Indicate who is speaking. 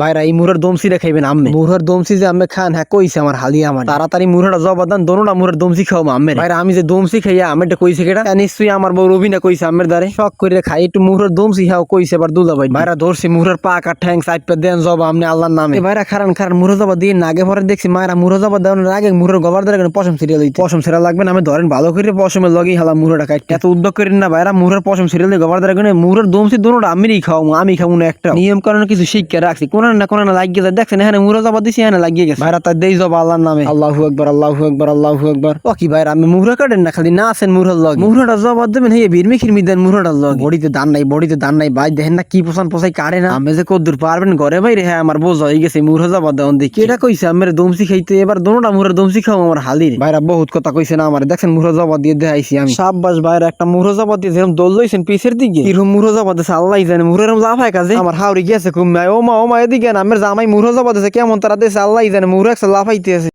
Speaker 1: বাইরা এই মুহূর্তের দমসিটা খাইবেন আম্মে। মুহূর্তের দমসি যে আম্মে খান হ্যাঁ কইছে আমার হালি আমার। তাড়াতাড়ি মুহূর্তটা জবাব দান দোনোটা মুহূর্তের দমসি খাও আম্মে বাইরা আমি যে দমসি খাইয়া আমেরটা কইছে কেটা হ্যাঁ, নিশ্চয়ই আমার বউ রবিনা কইছে আমের দ্বারে। শখ করে খাই একটু মুহূর্তের দমসি খাও কইছে এবার দুলা ভাই বাইরা ধরছি মুহূর্তের পাক আর ঠ্যাং সাইড দেন জবা আমনে আল্লাহর নামে। এ বাইরা খারান খারান মুহূর্ত জবা দিয়ে নাগে পরে দেখছি মায়েরা মুহূর্ত জবা দেওয়ার আগে মুহূর্তের গবার দ্বারা পশম সিরিয়াল হইতে পশম সিরিয়াল লাগবে না আমি ধরেন ভালো করে পশমের লগেই হালা মুহূর্তটা কাটতে এত উদ্যোগ করেন না বাইরা মুহূর্তের পশম সিরিয়াল দিয়ে গবার দ্বারা মুহূর্তের দমসি দোনোটা আমিরই খাও আমি খাব না একটা। নিয়ম কারণে কিছু শিক্ষা রাখছি কোন না কোন না লাগিয়ে যায়। দেখছেন এখানে মুহূর্ত জবা দিছি এখানে লাগিয়ে গেছে। ভাইরা তার দেই জবা আল্লাহর নামে। আল্লাহু আকবার আল্লাহু আকবার আল্লাহু আকবার। ও কি ভাইরা আমি মুহূর্ত কাটেন না খালি না আছেন মুহূর্ত লগ। মুহূর্তটা জবা দেবেন হে বীরমি খিরমি দেন মুহূর্তটা লগ। বডিতে দান নাই বডিতে দান নাই ভাই দেখেন না কি পোষান পোষাই কাটে না। আমি যে কদ্দুর পারবেন ঘরে বাইরে হ্যাঁ আমার বোঝ হয়ে গেছে মুহূর্ত জবা দেওয়ান দেখি এটা কইছে আমার দমসি খাইতে এবার দোনোটা মুহূর্ত দমসি খাও আমার হালির। ভাইরা বহুত কথা কইছে না আমার দেখছেন মুহূর্ত জবা দিয়ে দেখাইছি আমি। সাব্বাস ভাইরা একটা মুহূর্ত জবা দিয়ে যেরকম দোল লইছেন পিছের দিকে। এরকম মুহূর্ত জবা দিয়েছে আল্লাহ জানে মুহূর্তের লাফায় কাজে। আমার হাওড়ি গেছে খুব ও মা ও মা এদিকে না আমার জামাই মুরহ জবা দিয়েছে কেমন তারা দেশে আল্লাহ জানে মুহূর্ত লাফাইতে আছে।